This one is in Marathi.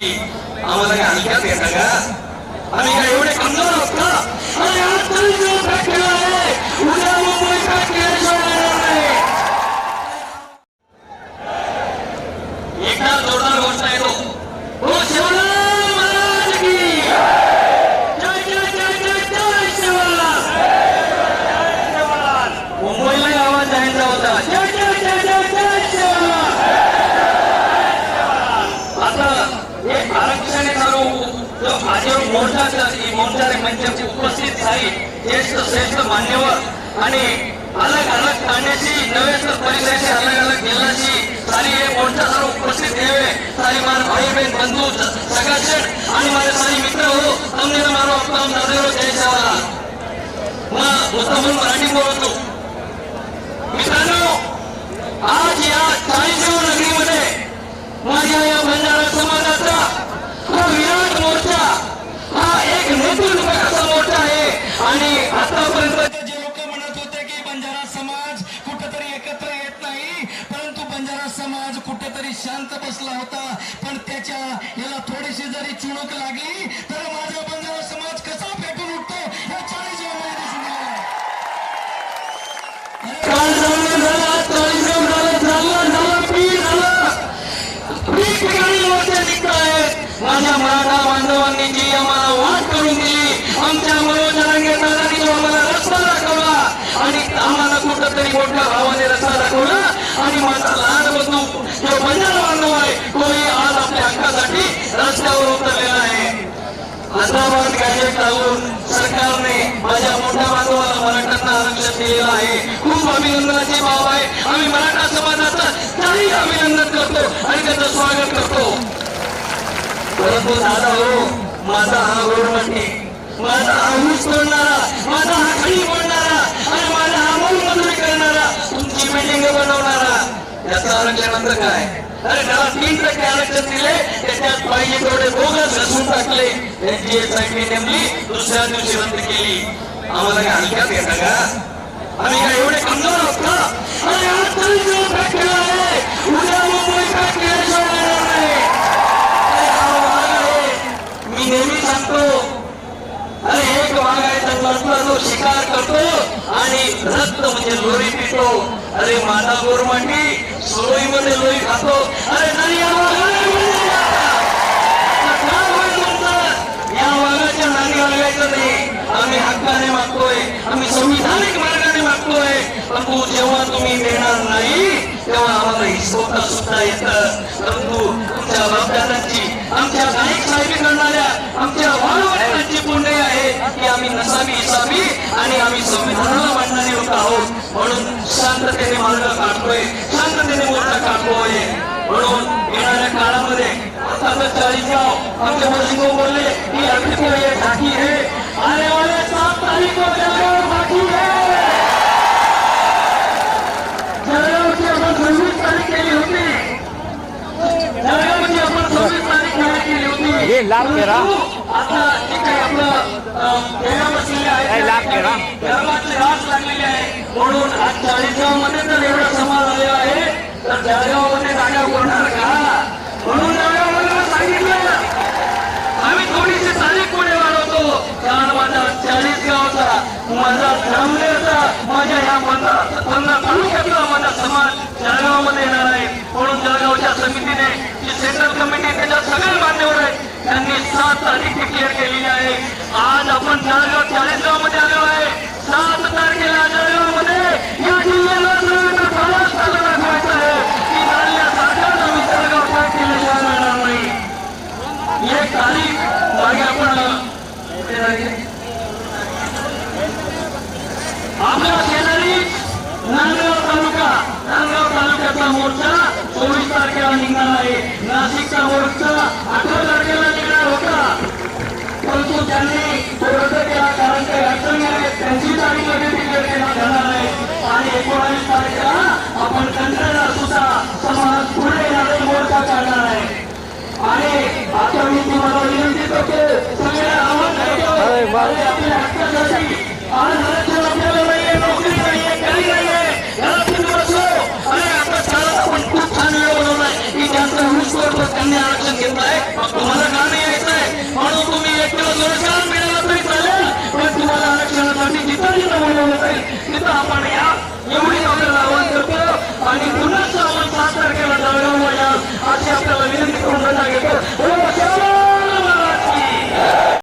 आम्हाला काय हलक्यात घेता का आम्ही काय एवढे कमजोर आहोत का आणि आज ఈ ఆరక్షణ కరువు આજે મોરચા એ મોરચાને મંચ ઉપસ્થિત થઈ જ્યેષ્ઠ શ્રેષ્ઠ માન્યવર અને અલગ અલગ ઠાણેથી નવેસર પરિસરથી અલગ અલગ જિલ્લાથી સારી એ મોરચા સર ઉપસ્થિત રહેવે સારી મારા ભાઈ બહેન બંધુ સગા છે અને મારા સારી મિત્રો તમને મારો આપતા નજરો જય સવાલા માં મુસ્તફન મરાઠી બોલું છું आतापर्यंत जे लोक म्हणत होते की बंजारा समाज कुठेतरी एकत्र येत नाही परंतु बंजारा समाज कुठेतरी शांत बसला होता. पण त्याच्या याला थोडीशी जरी चुणूक लागली तर माझा बंजारा समाज कसा पेटून उठतो या चाळीस दिसून गेलं काल झालं झालं पीठ झालं ठिकठिकाणी मोर्चे निघत आहेत माझ्या मराठा बांधवांनी जी आम्हाला वाट करून दिली आमच्या मनोज रंगे दादांनी जो आम्हाला रस्ता दाखवला आणि आम्हाला कुठंतरी मोठ्या भावाने रस्ता दाखवला आणि माझा लहान बंधू जो बंजारा बांधव आहे तोही आज आपल्या हक्कासाठी रस्त्यावर उतरलेला आहे. हैदराबाद गॅजेट लावून सरकारने माझ्या मोठ्या बांधवाला मराठ्यांना आरक्षण दिलेलं आहे. खूप अभिनंदनाची बाब आहे. आम्ही मराठा समाजाचं काही अभिनंदन करतो आणि त्याचं स्वागत करतो. परंतु दादा हो माझा हा गोरमटी माझा हा ऊस तोडणारा माझा हा खडी काय? अरे त्याला तीन टक्के आरक्षण दिले त्याच्यात पाहिजे तेवढे बोगस घसून टाकले. त्यांची नेमली दुसऱ्या दिवशी केली. आम्हाला काय हलक्यात घेता का? आम्ही काय एवढे कमजोर आहोत का? अरे आज तरी फॅक्टरी आहे. उद्या मुंबई फॅक्टरी मी नेहमी सांगतो. अरे एक वाघ आहे तो शिकार करतो आणि रक्त म्हणजे लोरी पितो. अरे माझा गोरमांडी सोयीमध्ये लोरी खातो. अरे नाही या वाघाच्या नादी लागायचं नाही. आम्ही हक्काने मागतोय. आम्ही संविधानिक मार्गाने मागतोय. परंतु जेव्हा तुम्ही देणार नाही तेव्हा आम्हाला हिसोता सुद्धा येतं. परंतु तुमच्या बापदादांची आमच्या गायक साहेबी करणाऱ्या आमच्या वाढवण्याची पुण्य आहे. की आम्ही नसावी हिसाबी आणि आम्ही संविधानाला मांडणारे लोक आहोत. म्हणून शांततेने मार्ग काढतोय शांततेने मोर्चा काढतोय म्हणून येणाऱ्या काळामध्ये आता चाळीसगाव आमचे वशिंगो बोलले की अभी तो ये ढाकी है आने वाले सात तारीख को जळगाव बाकी है जळगावची आपण सव्वीस तारीख केली होती. जळगावची आपण सव्वीस तारीख जाहीर केली होती. हे लाभ तेरा. आता काही आपलं आहेत. काय लाभ तेरा? धर्माची रास लागलेली आहे. म्हणून आज चाळीसगावमध्ये जर एवढा समाज आलेला आहे. तर जळगावमध्ये जागा होणार का म्हणून जळगावमध्ये सांगितलं आम्ही थोडीशी तारीख पुढे वाढवतो कारण माझा चाळीस गावचा माझा माझ्या ह्या मतदार तालुक्यातला माझा समाज जळगावमध्ये येणार आहे. म्हणून जळगावच्या समितीने जी सेंट्रल कमिटी त्याच्यात सगळे मान्यवर आहेत. त्यांनी सात तारीख डिक्लेअर केलेली आहे. आज आपण जळगाव चाळीसगावमध्ये आलो आहे सात तारखेला जळगावमध्ये या जिल्ह्याला सर्वांना प्रवास चालू दाखवायचा आहे की जालन्यासारखा आम्ही जळगाव काय केल्याशिवाय मिळणार नाही एक तारीख मागे आपण आपल्या शेजारी नांदगाव तालुका नांदगाव तालुक्याचा मोर्चा चोवीस तारखेला निघणार आहे नाशिकचा मोर्चा अठरा तारखेला निघणार होता. परंतु त्यांनी तो रद्द केला कारण काही अडचणी आहेत. त्यांची तारीख लगेच डिक्लेअर केला जाणार आहे आणि एकोणावीस तारखेला आपण कंटेनर सुद्धा समाज पुढे येणारे मोर्चा काढणार आहे. आणि आता मी तुम्हाला विनंती करतो सगळ्या वा. आपल्या हक्कासाठी आज ಸ್ಥಾಪನೆಯ ಇವಳಿ ಅವರನ್ನು ಅಲ್ಲಿ ಪುನಃ ಶಾಸಕರುಗಳನ್ನು ಅತ್ಯಂತ ವಿನಂತಿಸಿಕೊಂಡಾಗಿತ್ತು